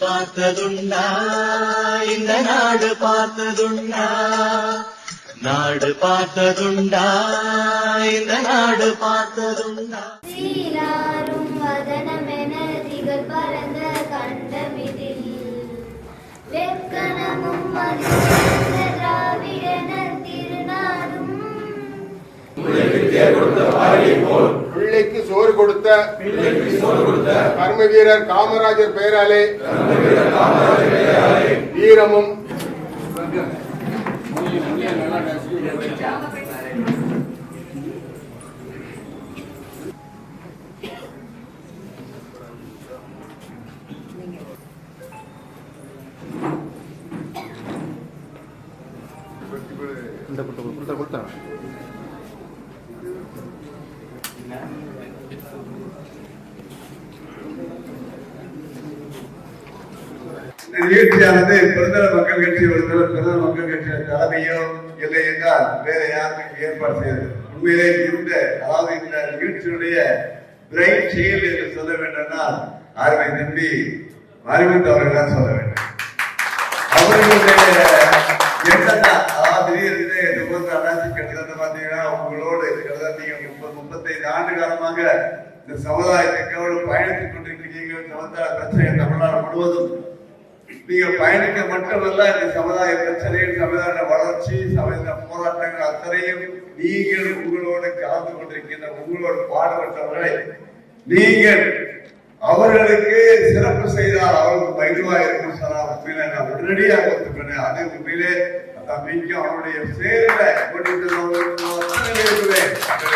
பார்த்ததுண்டா? இந்த நாடு பார்த்ததுண்டா? நாடு பார்த்ததுண்டா? இந்த நாடு பார்த்ததுண்டா? சீராரும் வதனமென திகழ் பரந்த கண்டமிதில் வெக்கணமும் மதிந்த திராவிடன திருநாடும். பிள்ளைக்கு சோறு கொடுத்த கர்ம வீரர் காமராஜர் பெயராலே வீரமும் இந்த நிகழ்ச்சியானது பிறந்தர மக்கள் கட்சி ஒருத்தர் மக்கள் கட்சியின் தலைமையோ இல்லை என்றால் வேற யாருக்கும் ஏற்பாடு செய்தது உண்மையிலே இந்த அதாவது இந்த நிகழ்ச்சியுடைய பிரைட் செயல் என்று சொல்ல வேண்டும்னால் அருமை தம்பி மறைமுத்து அவர்கள் தான் சொல்ல வேண்டும். அவர்களுடைய எண்ணம் அதாவது திடீர்னு முப்பத்தி ரெண்டாயிரத்தி கிட்டத்தட்ட உங்களோடு கிட்டத்தட்ட முப்பது முப்பத்தைந்து ஆண்டு காலமாக இந்த சமுதாயத்துக்கோடு பயணித்துக் கொண்டிருக்கிறீங்க சமுதாய பிரச்சனை தமிழ்நாடு முழுவதும் நீங்க பயணிக்க மட்டுமல்ல இந்த சமுதாய பிரச்சனைகள் சமுதாய வளர்ச்சி சமுதாய போராட்டங்கள் அத்தனையும் நீங்கள் உங்களோடு கலந்து கொண்டிருக்கின்ற உங்களோடு பாடுபட்டவர்களை நீங்கள் அவர்களுக்கு சிறப்பு செய்தால் அவர்களுக்கு மகிழ்வா இருக்கும் சார். உண்மையில நான் உடனடியாக ஒத்துக்கிறேன் அது உண்மையிலே தம்பிக்கு அவருடைய சேரில கொண்டிருக்கிறவர்களுக்கு பாட்டு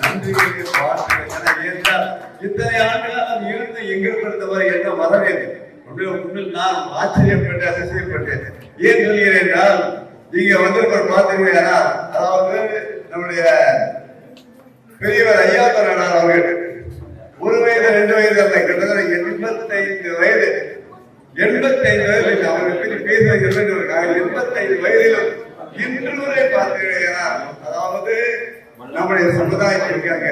நன்றிகளுக்கு வாழ்த்துக்கள் என ஏற்றால் இத்தனை ஆண்டுகளாக இருந்து எங்களுக்கு இருந்தவர் என்ன வரவேற்பு உண்மையில உண்மையில் நான் ஆச்சரியப்பட்டு அதிசயப்பட்டேன் ஏன் சொல்கிறேன் என்றால் நீங்க வந்திருப்பவர் பார்த்தீங்கன்னா அதாவது நம்முடைய பெரியவர் ஐயா தரனார் அவர்கள். ஒரு வயது ரெண்டு வயது அல்ல கிட்டத்தட்ட எண்பத்தைந்து வயது. எண்பத்தைந்து வயது இல்லை. அவரை பற்றி பேசுவது எண்பத்தைந்து வயதிலும் இன்று வரை பார்த்தீங்கன்னா அதாவது நம்முடைய சமுதாயத்திற்காக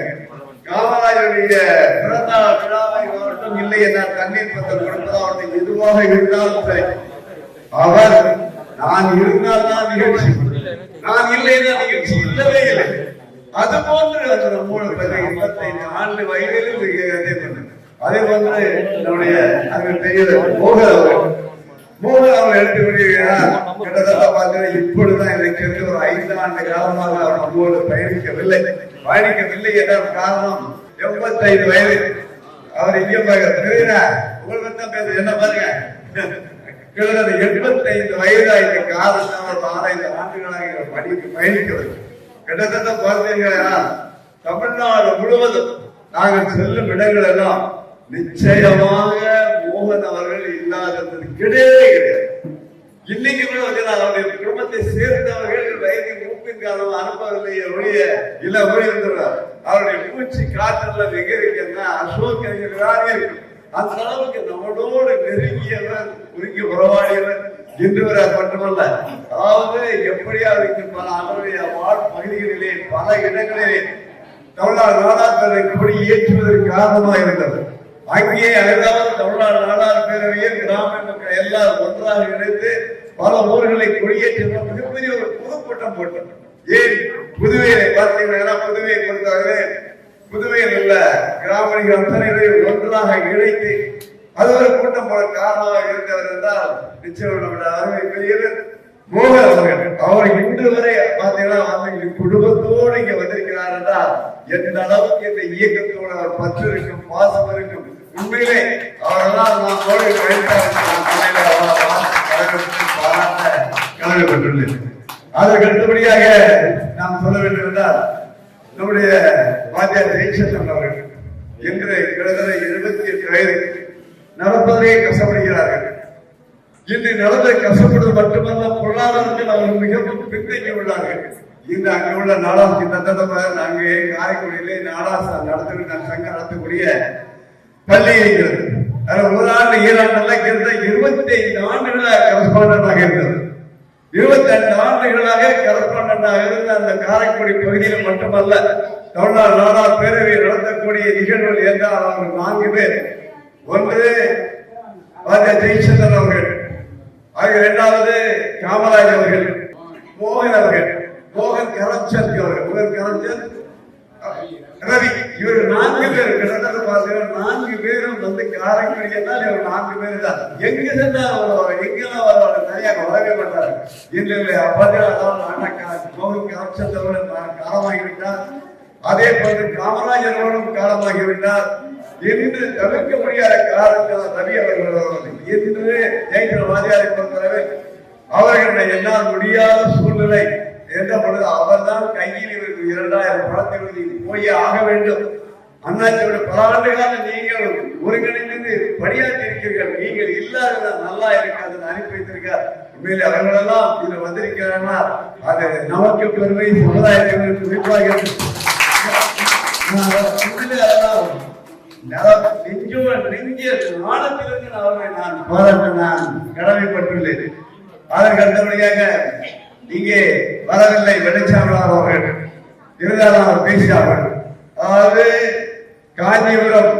காமராஜருடைய பிறந்த விழாவை மட்டும் இல்லை என தண்ணீர் பத்தல் கொடுப்பதாவது எதுவாக இருந்தாலும் சரி அவர் நான் இருந்தால் தான் நிகழ்ச்சி. நான் இல்லை என்றால் நிகழ்ச்சி இல்லவே இல்லை. அது போன்று அந்த மூணு இருபத்தைந்து ஆண்டு வயதிலும் அதே போன்று அதே போன்று நம்முடைய அங்க பெரிய மோகன் அவர்கள். மோகன் அவர் எடுத்துக்கொண்டிருக்கிறார் கிட்டத்தட்ட பார்த்தீங்கன்னா இப்பொழுதுதான் எனக்கு தெரிஞ்ச ஒரு ஐந்து ஆண்டு காலமாக அவர் நம்மோடு பயணிக்கவில்லை. பயணிக்கவில்லை என்ற காரணம் எண்பத்தைந்து வயது. அவர் இங்கே தெரியுறார் உங்களுக்கு என்ன பாருங்க? கிட்டத்தட்ட எண்பத்தைந்து வயதாயிட்ட காலம் அவர் ஆறாயிரம் ஆண்டுகளாக பணிக்கு படிக்க பயணிக்கிறது. கிட்டத்தட்ட பார்த்தீங்கன்னா தமிழ்நாடு முழுவதும் நாங்கள் செல்லும் இடங்கள் எல்லாம் நிச்சயமாக மோகன் அவர்கள் இல்லாதது கிடையவே கிடையாது. இன்னைக்கு கூட வந்து நான் அவருடைய குடும்பத்தை சேர்ந்தவர்கள் வயது மூப்பின் காலம் அனுப்பவில்லையே ஒழிய இல்ல ஓடி அவருடைய மூச்சு காற்றுல எங்க இருக்குன்னா அசோக் அறிஞர்களாக அந்த அளவுக்கு நம்மளோடு நெருங்கியவர் குறுக்கி உறவாடியவர் இன்று வரை மட்டுமல்ல. அதாவது எப்படியாவது பல அவருடைய வாழ் பகுதிகளிலே பல இடங்களிலே தமிழ்நாடு நாடாளுமன்ற கொடி ஏற்றுவதற்கு காரணமாக இருந்தது. அங்கே அதாவது தமிழ்நாடு நாடாளு பேரவையில் கிராம மக்கள் எல்லாரும் ஒன்றாக இணைந்து பல ஊர்களை கொடியேற்றின மிகப்பெரிய ஒரு பொதுக்கூட்டம் போட்டோம். ஏன்? புதுவையை பார்த்தீங்கன்னா புதுவையை பொறுத்தவரை புதுவையில் உள்ள கிராமணிகள் அத்தனை ஒன்றாக இணைத்து அது ஒரு கூட்டம் போல காரணமாக இருந்தவர் என்றால் நிச்சயம் நம்முடைய அருமை பெரியவர் மோகன் அவர்கள். அவர் இன்று வரை பார்த்தீங்கன்னா அந்த குடும்பத்தோடு இங்க வந்திருக்கிறார் என்றால் எந்த அளவுக்கு இந்த இயக்கத்தோடு அவர் பற்று இருக்கும் பாசம் இருக்கும் உண்மையிலே அவரெல்லாம் நான் தோழி கடமைப்பட்டுள்ளேன் அதற்கு அடுத்தபடியாக நாம் சொல்ல வேண்டும் என்றால் நம்முடைய வாத்தியார் ஜெயசந்திரன் அவர்கள் இன்று கிட்டத்தட்ட இருபத்தி எட்டு வயது நடப்பதே கஷ்டப்படுகிறார்கள். இன்று நடந்த கஷ்டப்படுவது மட்டுமல்ல பொருளாதாரத்தில் அவர்கள் மிகவும் பின்தங்கி உள்ளார்கள். இந்த அங்கே உள்ள நாடா கிட்டத்தட்ட நாங்கள் காரைக்குடியிலே நாடா நடத்த சங்கம் நடத்தக்கூடிய பள்ளி இருக்கிறது ஒரு ஆண்டு ஈராண்டுல கிட்ட இருபத்தி ஐந்து ஆண்டுகளாக கரஸ்பாண்டாக இருந்தது. இருபத்தி ஐந்து ஆண்டுகளாக கரஸ்பாண்டாக இருந்த அந்த காரைக்குடி பகுதியில் மட்டுமல்ல தமிழ்நாடு நாடா பேரவை நடத்தக்கூடிய நிகழ்வுகள் என்றால் அவர்கள் நான்கு பேர். ஒன்று வாத்தியார் ஜெயச்சந்திரன் அவர்கள். ஆக இரண்டாவது காமராஜ் அவர்கள். மோகன் அவர்கள். மோகன் கரம்சந்த் அவர்கள். மோகன் கரம்சந்த் இவர் நான்கு பேர் கிட்டத்தட்ட பார்த்தீங்கன்னா நான்கு பேரும் வந்து காரைக்குடி என்றால் இவர் நான்கு பேர் தான் எங்க சென்றா வருவாங்க. எங்கெல்லாம் வருவாங்க தனியாக வரவே மாட்டாரு இல்லை இல்லை பார்த்தீங்கன்னா மோகன் கரம்சந்த் அவர்கள் காலமாகிவிட்டார். அதே போன்று காமராஜரோடும் காலமாகிவிட்டார். என்று தவிர்க்க முடியாத காரணத்தால் ரவி அவர்கள் வருவார்கள் என்று ஜெயந்திர வாதியாரை பொறுத்தளவில் அவர்களுடைய என்னால் முடியாத சூழ்நிலை என்ற பொழுது அவர்தான் கையில் இவருக்கு இரண்டாயிரம் பணத்தை எழுதி போய் ஆக வேண்டும். அண்ணாச்சியோட பல ஆண்டுகளாக நீங்கள் ஒருங்கிணைந்து பணியாற்றி இருக்கிறீர்கள். நீங்கள் இல்லாத நல்லா இருக்காது அனுப்பி வைத்திருக்கார். உண்மையிலே அவர்களெல்லாம் இதுல வந்திருக்கிறார்களா அது நமக்கு பெருமை சமுதாயத்திற்கு குறிப்பாக நான் உண்மையிலே அதெல்லாம் நான் நான் பாராட்ட நான் கடமைப்பட்டுள்ளேன். அதற்கு அடுத்தபடியாக இங்கே வரவில்லை வெள்ளச்சாமியார் அவர்கள். இருந்தாலும் அவர் பேசினார்கள் அதாவது காஞ்சிபுரம்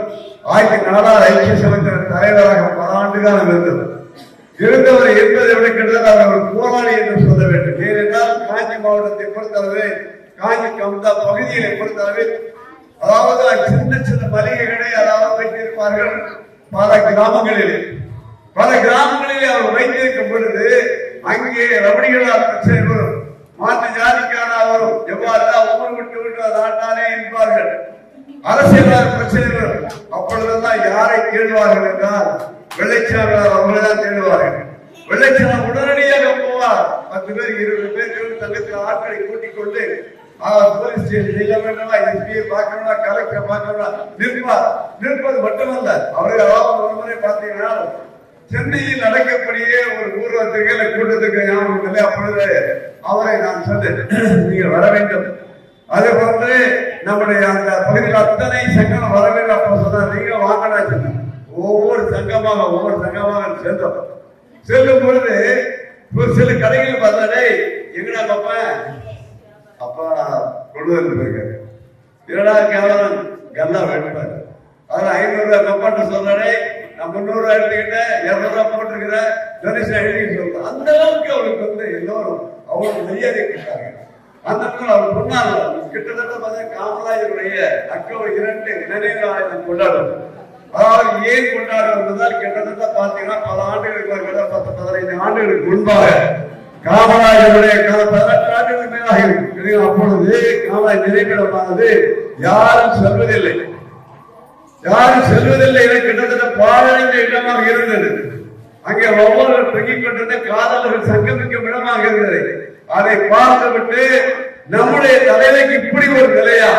ஆயிரத்தி நாலாவது ஐக்கிய சபத்திர தலைவராக பல ஆண்டு காலம் இருந்தவர். இருந்தவர் என்பதை விட கிட்டத்தட்ட அவர் ஒரு போராளி என்று சொல்ல வேண்டும். ஏனென்றால் காஞ்சி மாவட்டத்தை பொறுத்தளவு காஞ்சி கவுண்டா பகுதிகளை பொறுத்தளவு அதாவது சின்ன சின்ன மளிகைகளை அதாவது வைத்திருப்பார்கள் பல கிராமங்களிலே. பல கிராமங்களில் அவர் வைத்திருக்கும் பொழுது அங்கே ரமணிகளால் பிரச்சனை மாற்று ஜாதிக்கான வரும் எவ்வாறு ஊர் விட்டு விட்டு நாட்டானே என்பார்கள். அரசியலார் பிரச்சனைகள் வரும் அப்பொழுதெல்லாம் யாரை தேடுவார்கள் என்றால் வெள்ளைச்சாமியார் அவங்களை தான் தேடுவார்கள். வெள்ளைச்சாமி உடனடியாக போவார். பத்து பேர் இருபது பேர் தங்கத்தில் ஆட்களை கூட்டிக் கொண்டு போலீஸ் ஸ்டேஷன் எஸ்பியை பார்க்கணும்னா கலெக்டர் பார்க்கணுமா நிற்பார். நிற்பது மட்டுமல்ல அவரை அதாவது ஒரு முறை பார்த்தீங்கன்னா சென்னையில் நடக்கக்கூடிய ஒரு ஊர்வலத்துக்கு இல்லை கூட்டத்துக்கு ஞாபகம் இல்லை. அப்பொழுது அவரை நான் சொன்னேன் நீங்கள் வர வேண்டும். அதே போன்று நம்முடைய அந்த பகுதியில் அத்தனை சங்கம் வர வேண்டும் அப்ப சொன்னார். நீங்க வாங்கடா சொன்னார் ஒவ்வொரு சங்கமாக ஒவ்வொரு சங்கமாக சேர்ந்தோம். செல்லும் பொழுது ஒரு சில கடைகள் பார்த்தாடே எங்கடா பாப்பா? அப்பா கொண்டு வந்து போயிருக்காரு. இரடா கேவலம்? கல்லா வெட்டுப்பாரு அதுல ஐநூறு ரூபாய் கப்பாட்டு சொல்றாரு நான் முந்நூறு ரூபாய் எடுத்துக்கிட்டேன் இருநூறு ரூபாய் போட்டிருக்கிறேன் டொனேஷன் எழுதி சொல்றேன் அந்த அளவுக்கு அவருக்கு வந்து எல்லோரும் அவ்வளவு மரியாதை கேட்டாங்க அந்த இடத்துல அவர் சொன்னாங்க கிட்டத்தட்ட பார்த்தா காமராஜருடைய அக்டோபர் இரண்டு நினைவு நாளை நாம் கொண்டாடுறோம் அதாவது ஏன் கொண்டாடுறோம் என்றால் கிட்டத்தட்ட பார்த்தீங்கன்னா பல ஆண்டுகளுக்கு ஒரு கிட்ட பத்து பதினைந்து ஆண்டுகளுக்கு முன்பாக காமராஜருடைய கதை பதினெட்டு ஆண்டுகளுக்கு மேலாக இருக்கு அப்பொழுது காமராஜ் நினைவிடமானது யாரும் செல்வதில்லை. யாரும் செல்வதில்லை. என கிட்டத்தட்ட பாழடைந்த இடமாக இருந்தது. அங்கே ஒவ்வொருவர் தொங்கிக் கொண்டிருந்த காதலர்கள் சங்கமிக்கும் இடமாக இருந்தது. அதை பார்த்துவிட்டு நம்முடைய தலைமைக்கு இப்படி ஒரு நிலையா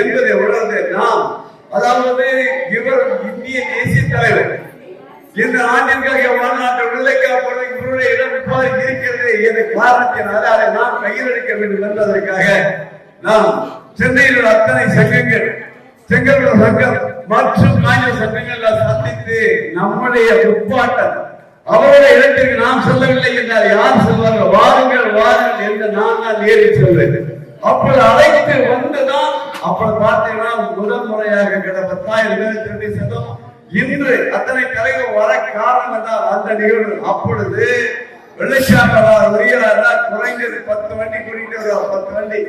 என்பதை உணர்ந்து நாம் அதாவது இவர் இந்திய தேசிய தலைவர். இந்த ஆண்டிற்காக வாழ்நாட்டு விடுதலைக்காக போறது இவருடைய இடம் இவ்வாறு இருக்கிறது என்ற காரணத்தினால அதை நாம் கையில் எடுக்க வேண்டும் என்பதற்காக நாம் சென்னையில் உள்ள அத்தனை சங்கங்கள் செங்கல் சங்கம் மற்றும் மாநில சங்கங்கள் சந்தித்து நம்முடைய முப்பாட்டம் அவருடைய இடத்திற்கு நாம் செல்லவில்லை என்றால் யார் செல்வார்கள்? வாருங்கள் வாருங்கள் என்று நான் தான் ஏறி செல்வேன். அப்படி அழைத்து வந்துதான் அப்புறம் பார்த்தீங்கன்னா முதல் முறையாக கிட்ட பத்தாயிரம் பேர் திரும்பி சென்றோம் இன்று அத்தனை கலைகள் வர காரணம் என்றால் அந்த நிகழ்வு. அப்பொழுது வெள்ளைச்சாமியார் வருகிறார் குறைந்தது பத்து வண்டி கூட்டிட்டு வருவார். பத்து வண்டி.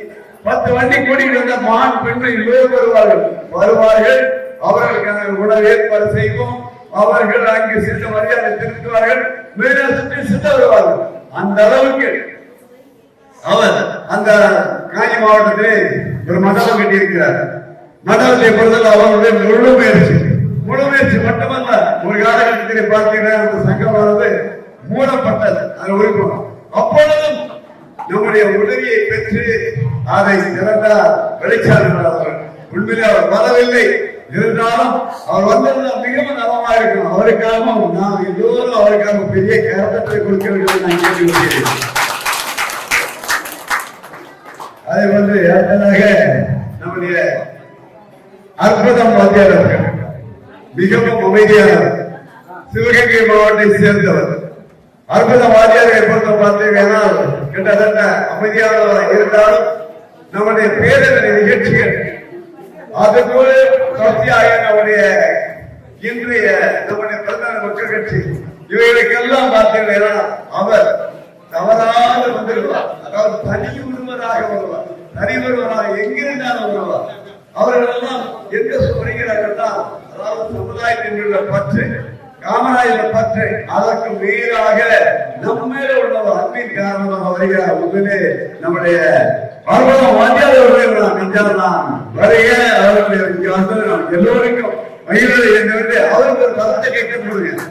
பத்து வண்டி கூட்டிட்டு வந்த மான் பெண்கள் எல்லோரும் வருவார்கள். வருவார்கள். அவர்களுக்கான உணவு ஏற்பாடு செய்வோம். அவர்கள் அங்கு சென்று மரியாதை திருத்துவார்கள் மேலே சித்த வருவார்கள் அந்த அளவுக்கு அவர் அந்த காஞ்சி மாவட்டத்திலே ஒரு மண்டபம் கட்டியிருக்கிறார். மண்டபத்தை பொறுத்தவரை அவருடைய முழு முயற்சி. முழு முயற்சி மட்டுமல்ல ஒரு காலகட்டத்தில் பார்த்தீங்கன்னா அந்த சங்கமானது மூடப்பட்டது. அது உறுப்பினர் அப்பொழுதும் நம்முடைய உதவியை பெற்று அதை சிறந்த வெளிச்சாளர் அவர்கள் உண்மையிலே அவர் வரவில்லை. இருந்தாலும் அவர் வந்திருந்தால் மிகவும் நலமா இருக்கும். அவருக்காக நான் எல்லோரும் அவருக்காக பெரிய கருத்தத்தை கொடுக்க வேண்டும் நான் கேட்டுக்கொள்கிறேன். அதே வந்து அடுத்ததாக நம்முடைய அற்புதம் வாத்தியார் மிகவும் அமைதியானவர் சிவகங்கை மாவட்டத்தை சேர்ந்தவர். அற்புத வாத்தியாரை பொறுத்த பார்த்தீங்கன்னா கிட்டத்தட்ட அமைதியானவராக இருந்தாலும் நம்முடைய பேரவை நிகழ்ச்சிகள் அதுபோல தொடர்ச்சியாக இன்றைய நம்முடைய பிரதான மக்கள் கட்சி இவைகளுக்கெல்லாம் பார்த்தீங்கன்னா அவர் தவறாக வந்திருவார் அதாவது தனி ஒருவராக வருவார் தனி ஒருவராக எங்கிருந்தாலும் வருவார் அவர்கள் எல்லாம் எங்க சொல்கிறார்கள்னா அதாவது சமுதாயத்தின் உள்ள பற்று காமராஜர் பற்று அதற்கு மேலாக நம்ம மேல உள்ள ஒரு அன்பின் காரணமாக வருகிறார். உண்மையிலே நம்முடைய பர்வதம் வாஞ்சாத அவர்கள் நெஞ்சாலாம் வருக அவர்களுடைய இங்க வந்து எல்லோருக்கும் மகிழ்வு என்று அவருக்கு ஒரு கருத்தை கேட்க முடியும்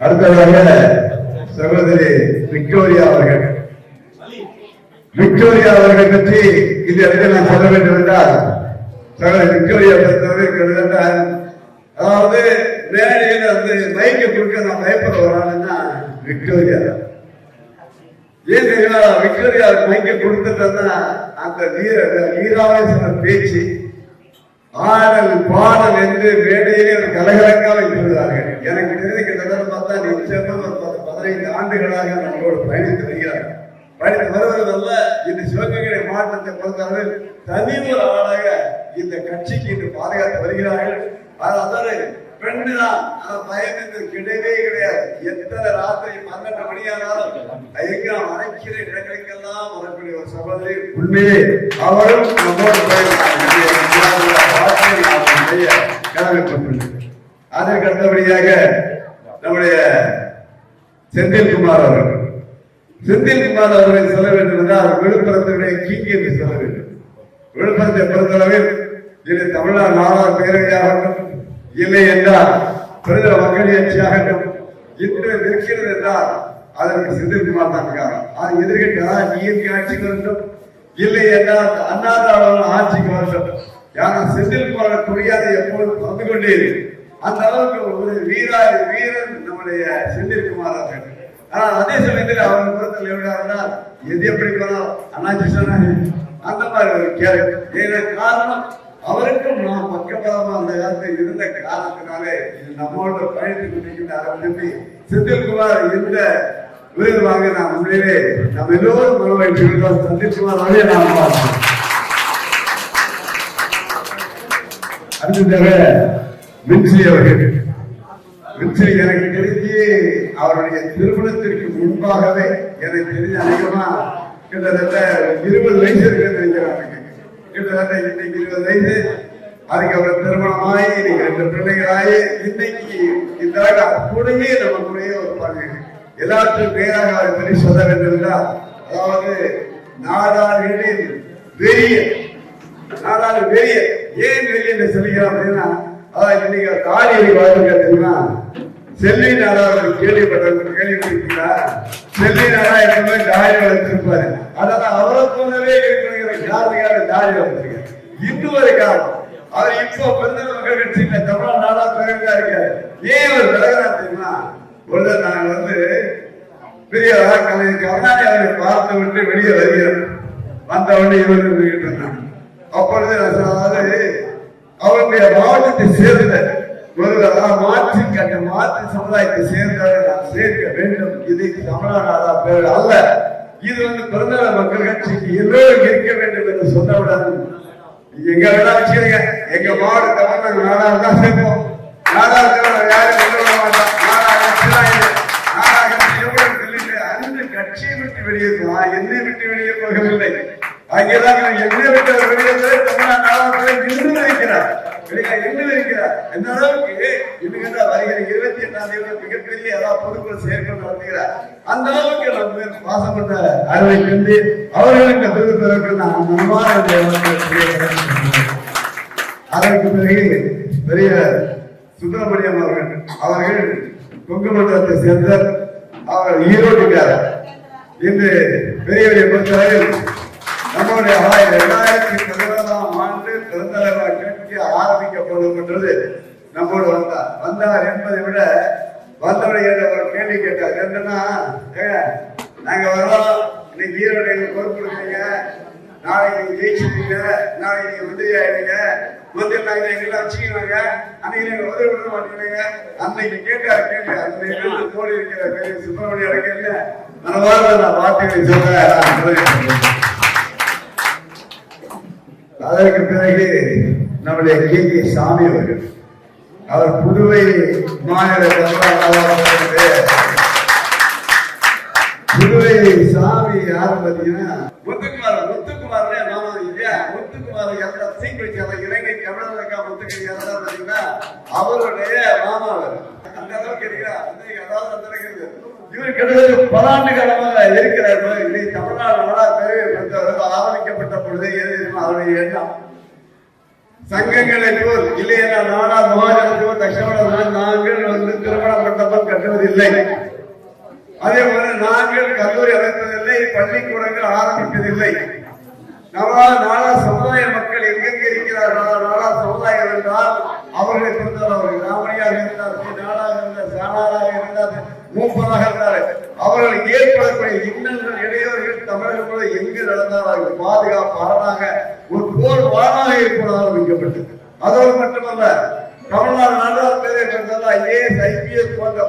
அடுத்ததாக சகோதரி விக்டோரியா அவர்கள். விக்டோரியா அவர்கள் பற்றி இந்த இடத்தில் நான் சொல்ல வேண்டும் என்றால் சகோதரி விக்டோரியா பொறுத்தவரை கிட்டத்தட்ட அதாவது மேடையில் வந்து மைக்க கொடுக்க நான் பயப்பட வராங்கன்னா விக்டோரியா. ஏன் தெரியுமா? விக்டோரியா மைக்க கொடுத்துட்டா அந்த வீர வீராவேசன பேச்சு. ஆடல் பாடல் என்று மேடையிலே ஒரு கலகலக்காக இருக்கிறார்கள் எனக்கு தெரிந்து கிட்டத்தட்ட பார்த்தா நிச்சயமாக ஒரு பத்து பதினைந்து ஆண்டுகளாக நம்மளோடு பயணித்து வருகிறார்கள் பயணித்து வருவதல்ல இந்த சிவகங்கை மாவட்டத்தை பொறுத்தவரை தனி ஒரு ஆளாக இந்த கட்சிக்கு இன்று பாதுகாத்து வருகிறார்கள். அதாவது பெண்ணு தான் ஆனா பயம் என்று கிடையவே கிடையாது. எத்தனை ராத்திரி பன்னெண்டு மணியானாலும் எங்க அரைக்கிற இடங்களுக்கெல்லாம் வரக்கூடிய ஒரு சகோதரி உண்மையே அவரும் நம்மோடு கடமைப்பட்டுள்ளது அதற்கு அடுத்தபடியாக நம்முடைய செந்தில்குமார் அவர்கள். செந்தில்குமார் அவர்களை சொல்ல வேண்டும் என்றால் விழுப்புரத்தினுடைய கிங் என்று சொல்ல வேண்டும். விழுப்புரத்தை பொறுத்தளவில் இது தமிழ்நாடு நாடார் பேரவையாகட்டும் இல்லை என்றால் பிரதம மக்கள் கட்சியாகட்டும் இன்று இருக்கிறது என்றால் அதற்கு செந்தில்குமார் தான் காரணம் அது எதிர்கட்சி நீர் ஆட்சிக்கு வரட்டும் இல்லை என்றால் அண்ணாதாரம் ஆட்சிக்கு வரட்டும் யாரா செந்தில்குமார் புரியாத எப்போதும் பறந்து கொண்டே அந்த அளவுக்கு ஒரு வீரா வீரன் நம்முடைய செந்தில்குமார் அவர்கள் ஆனால் அதே சமயத்தில் அவர் புறத்தில் எவ்வளவுனா எது எப்படி போனால் அண்ணாச்சி சொன்னாங்க அந்த மாதிரி ஒரு கேள்வி. காரணம் அவருக்கும் நாம் பக்கபலமா அந்த காலத்தில் இருந்த காரணத்தினாலே இது நம்மோட பயணித்துக் கொண்டிருக்கின்ற நம்பி செந்தில்குமார் இந்த விருது வாங்க நாம் உண்மையிலே நம்ம எல்லோரும் மனவாழ்ச்சிக்கிறோம் செந்தில்குமார் அவரே நாம் பார்த்தோம் அடுத்ததாக வின்சி அவர்கள். மின்சி எனக்கு தெரிஞ்சு அவருடைய திருமணத்திற்கு முன்பாகவே எனக்கு தெரிஞ்ச அநேகமா கிட்டத்தட்ட இருபது வயசு இருக்குன்னு நினைக்கிறாங்க கிட்டத்தட்ட இன்னைக்கு இருபது வயது அதுக்கு அவர் திருமணமாயி இன்னைக்கு ரெண்டு பிள்ளைகளாயி இன்னைக்கு இந்த கூடயே நம்ம கூடயே ஒரு பாருங்க எல்லாற்றும் பேராக அதை பற்றி சொல்ல வேண்டும் என்றால் அதாவது நாடார்களின் வெறிய நாலாவது வெறிய ஏன் வெறிய என்று சொல்லுகிறோம் அப்படின்னா அதாவது இன்னைக்கு தாடி வாழ்க்கை செல்லி நாடா அவர் கேள்விப்பட்ட கேள்விப்பட்டிருக்கிறார் செல்லி நாடா எப்பவுமே தாடி வளர்த்திருப்பாரு. அதனால அவரை போலவே இருக்கிற காரணக்கார தாடி வந்திருக்காரு இன்று ஒரு காரணம் அவர் இப்போ பிறந்த மக்கள் கட்சியில தமிழ் நாடா பிறகுதா இருக்காரு. ஏன் ஒரு பிறகுதா தெரியுமா? ஒரு தடவை நாங்க வந்து பெரிய கலைஞர் கருணாநிதி அவரை பார்த்து விட்டு வெளியே வருகிறோம். வந்த உடனே இவர் இருந்துகிட்டு இருந்தாங்க அப்பொழுது அதாவது அவருடைய மாவட்டத்தை சேர்ந்த ஒருவர் மாற்றி கட்ட மாற்று சமுதாயத்தை சேர்ந்தவரை நாம் சேர்க்க வேண்டும். இது தமிழ்நாடா பேர் அல்ல. இது வந்து பிறந்தநாள் மக்கள் கட்சிக்கு எல்லோரும் இருக்க வேண்டும் என்று சொன்னவுடன் எங்க வேணா வச்சுக்கிறீங்க எங்க மாவட்ட தமிழ்நாடு நாடா தான் சேர்ப்போம். நாடா இருக்கிறவங்க யாரும் கொண்டு வர மாட்டோம் கட்சி அந்த கட்சியை விட்டு வெளியேறுவோம் என்னை விட்டு வெளியே போகவில்லை. அங்கேதான் என்னை விட்டு வெளியேற்ற தமிழ்நாடு நாடாளுமன்ற வைக்கிறார் இருக்கிறார் வெளியே இன்னும் எந்த அளவுக்கு இன்னும் வருகிற இருபத்தி எட்டாம் தேதி மிகப்பெரிய ஏதாவது பொதுக்குழு சேர்க்கணும் நடத்துகிறார் அந்த அளவுக்கு நம்ம மேல் பாசம் கொண்ட கண்டு அவர்களுக்கு விருது பெறக்கூடிய நான் மனமான அதற்கு பிறகு பெரிய சுப்பிரமணியம் அவர்கள் அவர்கள் கொங்கு மண்டலத்தை சேர்ந்த அவர் ஈரோட்டுக்காரர் இன்று பெரியவரை பொறுத்தவரையில் நம்முடைய ஆயிரம் இரண்டாயிரத்தி பதினோராம் ஆண்டு ஆரம்பிக்க போதும் என்றது நம்மோடு வந்தார். வந்தார் என்பதை விட வந்தவுடைய ஒரு கேள்வி கேட்டார்? என்னன்னா நாங்க வரோம். இன்னைக்கு ஈரோடு எங்களுக்கு பொறுப்பு கொடுக்குறீங்க நாளைக்கு நீங்க ஜெயிச்சிருக்கீங்க நாளைக்கு நீங்க மந்திரி ஆயிடுங்க மந்திரி நாங்க எங்கெல்லாம் வச்சுக்கிறாங்க அன்னைக்கு நீங்க உதவி பண்ண மாட்டீங்க அன்னைக்கு கேட்டார் கேள்வி. அன்னைக்கு தோழி இருக்கிற பெரிய சுப்பிரமணிய அடக்கல மனவார்ந்த நான் வார்த்தைகளை சொல்றேன். அதற்கு பிறகு நம்முடைய கே கே சாமி அவர்கள். அவர் புதுவை மாநில புதுவை சாமி யாரு பாத்தீங்கன்னா முத்துக்குமார் முத்துக்குமார் மாமா இல்லையா? முத்துக்குமார் எல்லாம் சீக்கிரம் அந்த இலங்கை இருக்கா முத்துக்கு இறந்தா பாத்தீங்கன்னா அவருடைய மாமாவர் அந்த அளவுக்கு இருக்கிறா அதாவது அந்த அளவுக்கு இவர் கிட்டத்தட்ட பல ஆண்டு காலமாக இருக்கிறார் இல்லை தமிழ்நாடு நாடா பெருமைப்படுத்தவர் ஆரம்பிக்கப்பட்ட பொழுது எழுதியிருக்கும் அவருடைய எண்ணம். சங்கங்களை போல் இல்லையா நானா மகாஜனத்தோ தட்சண நாங்கள் வந்து திருமணம் மண்டபம் கட்டுவதில்லை. அதே போல நாங்கள் கல்லூரி அமைப்பதில்லை பள்ளிக்கூடங்கள் ஆரம்பிப்பதில்லை. நவா நாளா சமுதாய மக்கள் எங்கெங்க இருக்கிறார்களா நாளா சமுதாயம் என்றால் அவர்களை பொறுத்தவரை அவர்கள் ராமணியாக இருந்தார் நாளாக இருந்தார் சாணாராக இருந்தார் மூப்பராக இருந்தார் அவர்கள் ஏற்படக்கூடிய இன்னல்கள் இடையூறுகள் தமிழர்கள் எங்கு நடந்தாலும் பாதுகாப்பு அரணாக ஒரு போர் வானாக இருப்பதாக ஆரம்பிக்கப்பட்டது அதோடு மட்டுமல்ல தமிழ்நாடு நாடார் பேரை ஐஏஎஸ் ஐபிஎஸ் போன்ற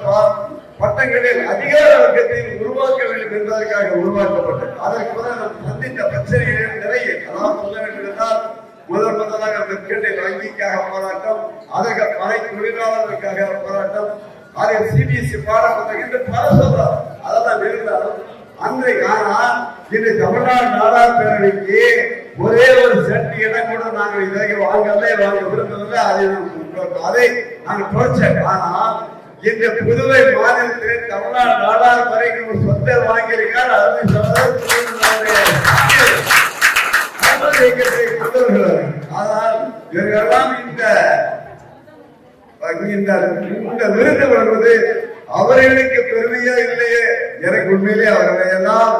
பட்டங்களில் அதிகார வர்க்கத்தில் உருவாக்க வேண்டும் என்பதற்காக உருவாக்கப்பட்டது. அதற்கு பிறகு சந்தித்த பிரச்சனைகள் நிறைய அதாவது சொல்ல வேண்டும் என்றால் முதல் முதலாக மெற்கண்டை வங்கிக்காக போராட்டம் அதற்கு மலை தொழிலாளர்களுக்காக போராட்டம் ஆகிய சிபிஎஸ்இ பாடம் என்று பல சொல்றார் அதெல்லாம் இருந்தாலும் அன்றைக்கு ஆனா இந்த தமிழ்நாடு நாடார் பேரணிக்கு ஒரே ஒரு சென்ட் இடம் கூட நாங்கள் இதை வாங்கல வாங்க விரும்பவில்லை. அதை நாம் அதை நாங்கள் தொடச்சேன் ஆனா இந்த புதுவை மாநிலத்தில் தமிழ்நாடு நாடார் வரைக்கும் ஒரு சொத்தை வாங்கியிருக்கார் அருமை சகோதரர் தமிழ் இயக்கத்தை ஆனால் இவர்களெல்லாம் இந்த இந்த இந்த விருது வருவது அவர்களுக்கு பெருமையா இல்லையே? எனக்கு உண்மையிலே அவர்களையெல்லாம்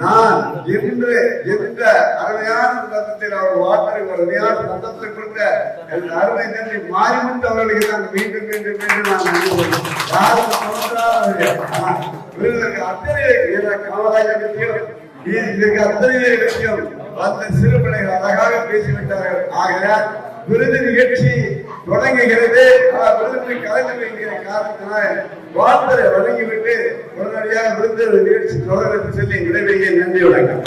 நான் என்று எந்த அருமையான சத்தத்தில் அவர் வாட்டரை அருமையான சத்தத்தை கொடுத்த என் அருமை நன்றி மாறிவிட்டு அவர்களுக்கு நான் மீண்டும் மீண்டும் மீண்டும் நான் யாரும் விருதுக்கு அத்தனை காமராஜர் பற்றியும் இதற்கு அத்தனை விஷயம் அந்த சிறு பிள்ளைகள் அழகாக பேசிவிட்டார்கள். ஆக விருது நிகழ்ச்சி தொடங்குகிறது. ஆனால் கலந்து வைக்கிற காரணத்தினால் வாழ்த்தரை வழங்கிவிட்டு உடனடியாக விருந்து நிகழ்ச்சி தொடர்ந்து செல்லி விடைபெறுகிறேன். நன்றி வணக்கம்.